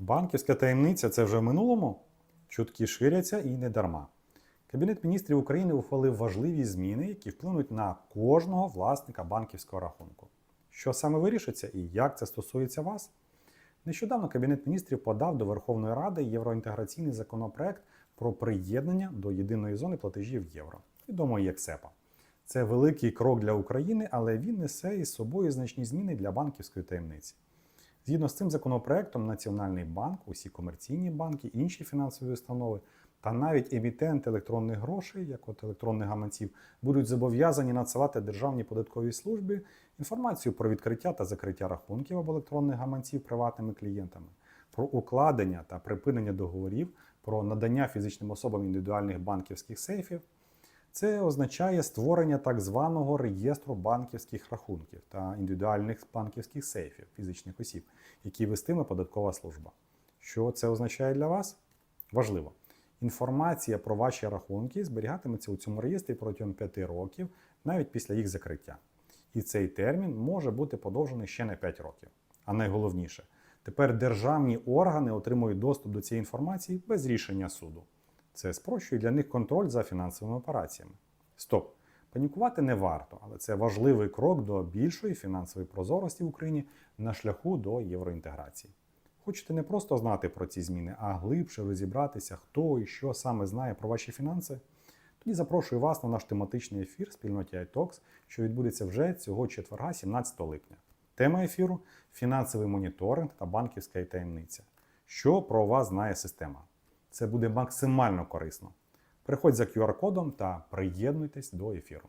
Банківська таємниця це вже в минулому. Чутки ширяться і не дарма. Кабінет міністрів України ухвалив важливі зміни, які вплинуть на кожного власника банківського рахунку. Що саме вирішиться і як це стосується вас? Нещодавно Кабінет міністрів подав до Верховної Ради євроінтеграційний законопроект про приєднання до єдиної зони платежів євро, відомо як СЕПА. Це великий крок для України, але він несе із собою значні зміни для банківської таємниці. Згідно з цим законопроектом, Національний банк, усі комерційні банки, інші фінансові установи та навіть емітенти електронних грошей, як от електронних гаманців, будуть зобов'язані надсилати Державній податковій службі інформацію про відкриття та закриття рахунків або електронних гаманців приватними клієнтами, про укладення та припинення договорів, про надання фізичним особам індивідуальних банківських сейфів. Це означає створення так званого реєстру банківських рахунків та індивідуальних банківських сейфів фізичних осіб, які вестиме податкова служба. Що це означає для вас? Важливо. Інформація про ваші рахунки зберігатиметься у цьому реєстрі протягом 5 років, навіть після їх закриття. І цей термін може бути подовжений ще на 5 років. А найголовніше, тепер державні органи отримують доступ до цієї інформації без рішення суду. Це спрощує для них контроль за фінансовими операціями. Стоп! Панікувати не варто, але це важливий крок до більшої фінансової прозорості в Україні на шляху до євроінтеграції. Хочете не просто знати про ці зміни, а глибше розібратися, хто і що саме знає про ваші фінанси? Тоді запрошую вас на наш тематичний ефір спільноті iTalks, що відбудеться вже цього четверга, 17 липня. Тема ефіру фінансовий моніторинг та банківська таємниця. Що про вас знає система? Це буде максимально корисно. Приходь за QR-кодом та приєднуйтесь до ефіру.